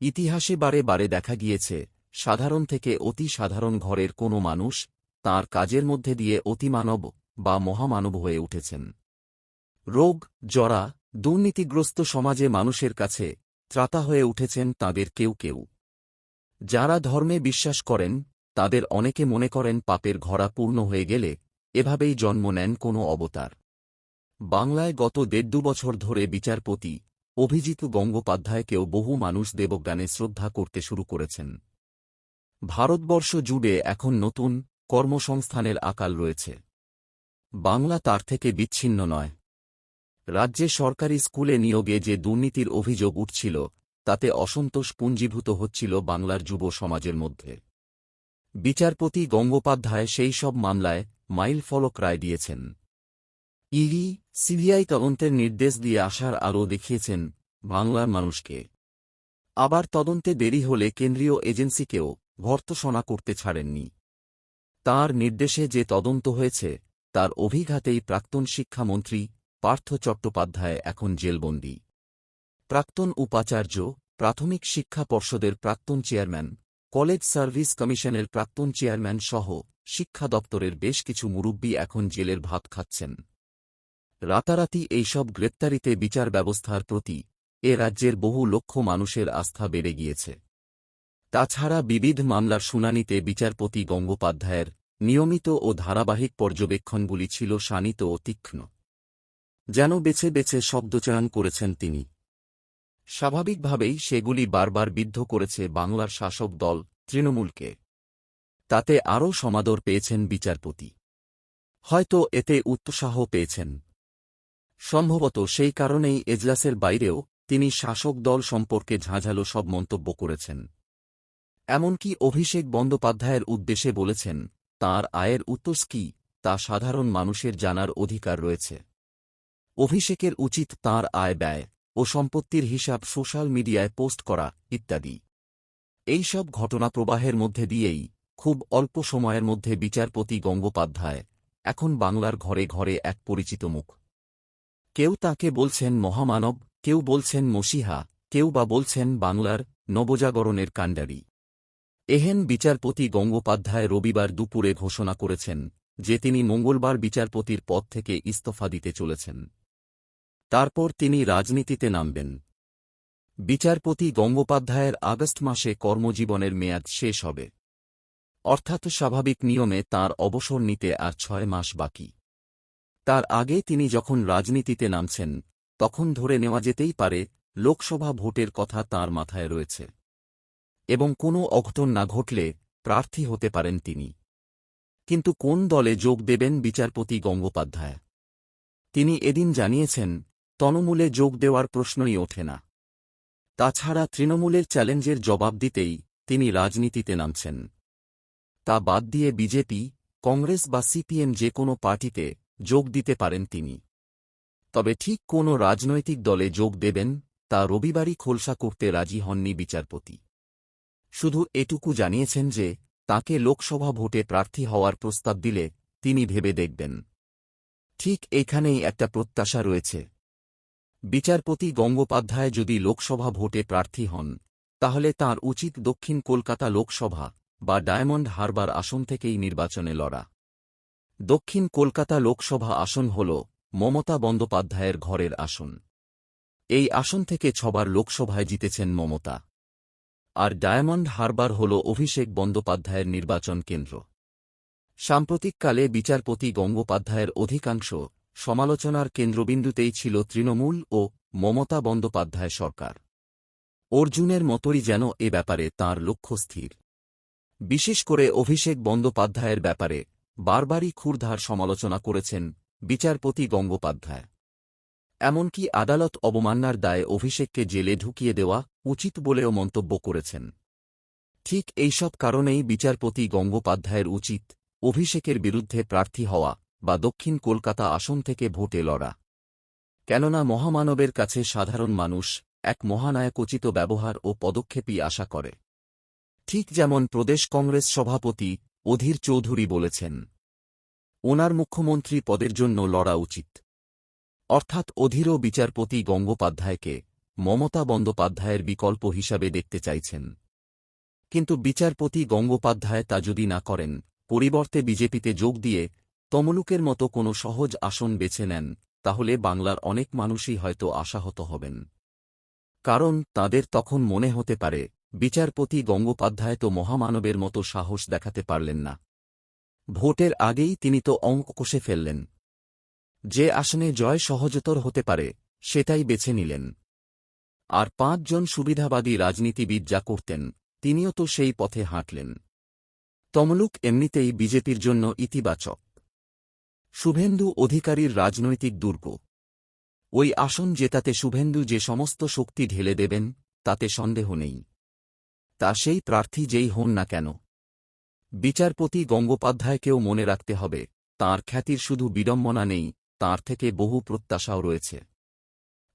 ইতিহাসে বারে বারে দেখা গিয়েছে, সাধারণ থেকে অতি সাধারণ ঘরের কোনো মানুষ তার কাজের মধ্যে দিয়ে অতিমানব বা মহামানব হয়ে উঠেছেন। রোগ, জরা, দুর্নীতিগ্রস্ত সমাজে মানুষের কাছে ত্রাতা হয়ে উঠেছেন তাদের কেউ কেউ। যারা ধর্মে বিশ্বাস করেন, তাদের অনেকে মনে করেন পাপের ঘরা পূর্ণ হয়ে গেলে এভাবেই জন্ম নেন কোনো অবতার। বাংলায় গত দেড় বছর ধরে বিচারপতি অভিজিৎ গঙ্গোপাধ্যায়কেও বহু মানুষ দেবজ্ঞানে শ্রদ্ধা করতে শুরু করেছেন। ভারতবর্ষ জুড়ে এখন নতুন কর্মসংস্থানের আকাল রয়েছে। বাংলা তার থেকে বিচ্ছিন্ন নয়। রাজ্যে সরকারি স্কুলে নিয়োগে যে দুর্নীতির অভিযোগ উঠছিল, তাতে অসন্তোষ পুঞ্জীভূত হচ্ছিল বাংলার যুব সমাজের মধ্যে। বিচারপতি গঙ্গোপাধ্যায় সেই সব মামলায় মাইল ফলক রায় দিয়েছেন। ইডি, সিবিআই তদন্তের নির্দেশ দিয়ে আসার আরও দেখিয়েছেন বাংলার মানুষকে। আবার তদন্তে দেরি হলে কেন্দ্রীয় এজেন্সিকেও ভর্তসনা করতে ছাড়েননি। তার নির্দেশে যে তদন্ত হয়েছে, তার অভিঘাতেই প্রাক্তন শিক্ষামন্ত্রী পার্থ চট্টোপাধ্যায় এখন জেলবন্দী। প্রাক্তন উপাচার্য, প্রাথমিক শিক্ষা পর্ষদের প্রাক্তন চেয়ারম্যান, কলেজ সার্ভিস কমিশনের প্রাক্তন চেয়ারম্যান সহ শিক্ষা দপ্তরের বেশ কিছু মুরব্বী এখন জেলের ভাত খাচ্ছেন। রাতারাতি এইসব গ্রেপ্তারিতে বিচার ব্যবস্থার প্রতি এ রাজ্যের বহু লক্ষ মানুষের আস্থা বেড়ে গিয়েছে। তাছাড়া বিবিধ মামলার শুনানিতে বিচারপতি গঙ্গোপাধ্যায়ের নিয়মিত ও ধারাবাহিক পর্যবেক্ষণগুলি ছিল শানিত ও তীক্ষ্ণ। যেন বেছে বেছে শব্দচয়ন করেছেন তিনি। স্বাভাবিকভাবেই সেগুলি বারবার বিদ্ধ করেছে বাংলার শাসক দল তৃণমূলকে। তাতে আরও সমাদর পেয়েছেন বিচারপতি। হয়তো এতে উৎসাহ পেয়েছেন। সম্ভবত সেই কারণেই এজলাসের বাইরেও তিনি শাসক দল সম্পর্কে ঝাঁঝালো সব মন্তব্য করেছেন। এমনকি অভিষেক বন্দ্যোপাধ্যায়ের উদ্দেশ্যে বলেছেন, তার আয়ের উত্তস কি, তা সাধারণ মানুষের জানার অধিকার রয়েছে। অভিষেকের উচিত তার আয় ব্যয় ও সম্পত্তির হিসাব সোশ্যাল মিডিয়ায় পোস্ট করা, ইত্যাদি। এইসব ঘটনা প্রবাহের মধ্যে দিয়েই খুব অল্প সময়ের মধ্যে বিচারপতি গঙ্গোপাধ্যায় এখন বাংলার ঘরে ঘরে এক পরিচিত মুখ। কেউ তাকে বলছেন মহামানব, কেউ বলছেন মসিহা, কেউ বা বলছেন বাংলার নবজাগরণের কাণ্ডারি। এহেন বিচারপতি গঙ্গোপাধ্যায় রবিবার দুপুরে ঘোষণা করেছেন যে তিনি মঙ্গলবার বিচারপতির পদ থেকে ইস্তফা দিতে চলেছেন। তারপর তিনি রাজনীতিতে নামবেন। বিচারপতি গঙ্গোপাধ্যায়ের আগস্ট মাসে কর্মজীবনের মেয়াদ শেষ হবে। অর্থাৎ স্বাভাবিক নিয়মে তার অবসর নিতে আর ছয় মাস বাকি। তার আগে তিনি যখন রাজনীতিতে নামছেন, তখন ধরে নেওয়া যেতেই পারে, লোকসভা ভোটের কথা তার মাথায় রয়েছে। এবং কোনো অঘটন না ঘটলে প্রার্থী হতে পারেন তিনি। কিন্তু কোন দলে যোগ দেবেন বিচারপতি গঙ্গোপাধ্যায়? তিনি এদিন জানিয়েছেন তনমূলে যোগ দেওয়ার প্রশ্নই ওঠে না। তাছাড়া তৃণমূলের চ্যালেঞ্জের জবাব দিতেই তিনি রাজনীতিতে নামছেন। তা বাদ দিয়ে বিজেপি, কংগ্রেস বা সিপিএম যে কোনো পার্টিতে যোগ দিতে পারেন তিনি। তবে ঠিক কোন রাজনৈতিক দলে যোগ দেবেন, তা রবিবারই খোলসা করতে রাজি হননি বিচারপতি। শুধু এটুকু জানিয়েছেন যে, তাকে লোকসভা ভোটে প্রার্থী হওয়ার প্রস্তাব দিলে তিনি ভেবে দেখবেন। ঠিক এখানেই একটা প্রত্যাশা রয়েছে। বিচারপতি গঙ্গোপাধ্যায় যদি লোকসভা ভোটে প্রার্থী হন, তাহলে তার উচিত দক্ষিণ কলকাতা লোকসভা বা ডায়মন্ড হারবার আসন থেকেই নির্বাচনে লড়া। দক্ষিণ কলকাতা লোকসভা আসন হল মমতা বন্দ্যোপাধ্যায়ের ঘরের আসন। এই আসন থেকে ছবার লোকসভায় জিতেছেন মমতা। আর ডায়মন্ড হারবার হল অভিষেক বন্দ্যোপাধ্যায়ের নির্বাচন কেন্দ্র। সাম্প্রতিককালে বিচারপতি গঙ্গোপাধ্যায়ের অধিকাংশ সমালোচনার কেন্দ্রবিন্দুতেই ছিল তৃণমূল ও মমতা বন্দ্যোপাধ্যায় সরকার। অর্জুনের মতোই যেন এ ব্যাপারে তাঁর লক্ষ্য স্থির। বিশেষ করে অভিষেক বন্দ্যোপাধ্যায়ের ব্যাপারে বারবারই ক্ষুরধার সমালোচনা করেছেন বিচারপতি গঙ্গোপাধ্যায়। এমনকি আদালত অবমাননার দায়ে অভিষেককে জেলে ঢুকিয়ে দেওয়া উচিত বলেও মন্তব্য করেছেন। ঠিক এইসব কারণেই বিচারপতি গঙ্গোপাধ্যায়ের উচিত অভিষেকের বিরুদ্ধে প্রার্থী হওয়া বা দক্ষিণ কলকাতা আসন থেকে ভোটে লড়া। কেননা মহামানবের কাছে সাধারণ মানুষ এক মহানায়কোচিত ব্যবহার ও পদক্ষেপই আশা করে। ঠিক যেমন প্রদেশ কংগ্রেস সভাপতি অধীর চৌধুরী বলেছেন, ওনার মুখ্যমন্ত্রী পদের জন্য লড়া উচিত। অর্থাৎ অধীর বিচারপতি গঙ্গোপাধ্যায়কে মমতা বন্দ্যোপাধ্যায়ের বিকল্প হিসাবে দেখতে চাইছেন। কিন্তু বিচারপতি গঙ্গোপাধ্যায় তা যদি না করেন, পরিবর্তে বিজেপিতে যোগ দিয়ে তমলুকের মতো কোনো সহজ আসন বেছে নেন, তাহলে বাংলার অনেক মানুষই হয়তো আশাহত হবেন। কারণ তাদের তখন মনে হতে পারে বিচারপতি গঙ্গোপাধ্যায় তো মহামানবের মতো সাহস দেখাতে পারলেন না। ভোটের আগেই তিনি তো অঙ্ক কষে ফেললেন। যে আসনে জয় সহজতর হতে পারে, সেটাই বেছে নিলেন। আর পাঁচজন সুবিধাবাদী রাজনীতিবিদ যা করতেন, তিনিও তো সেই পথে হাঁটলেন। তমলুক এমনিতেই বিজেপির জন্য ইতিবাচক। শুভেন্দু অধিকারীর রাজনৈতিক দুর্গ। ওই আসন জেতাতে শুভেন্দু যে সমস্ত শক্তি ঢেলে দেবেন, তাতে সন্দেহ নেই। তা সেই প্রার্থী যেই হন না কেন। বিচারপতি গঙ্গোপাধ্যায়কেও মনে রাখতে হবে, তার খ্যাতির শুধু বিড়ম্বনা নেই, তার থেকে বহু প্রত্যাশাও রয়েছে।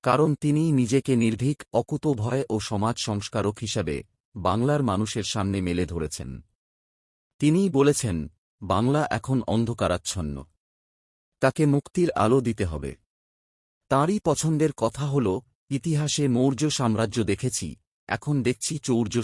কারণ তিনি নিজেকে নির্ভীক অকুতভয় ও সমাজ সংস্কারক হিসাবে বাংলার মানুষের সামনে মেলে ধরেছেন। তিনিই বলেছেন, বাংলা এখন অন্ধকারাচ্ছন্ন। তাকে মুক্তির আলো দিতে হবে। তাঁরই পছন্দের কথা হল, ইতিহাসে মৌর্য সাম্রাজ্য দেখেছি, এখন দেখছি চৌর্য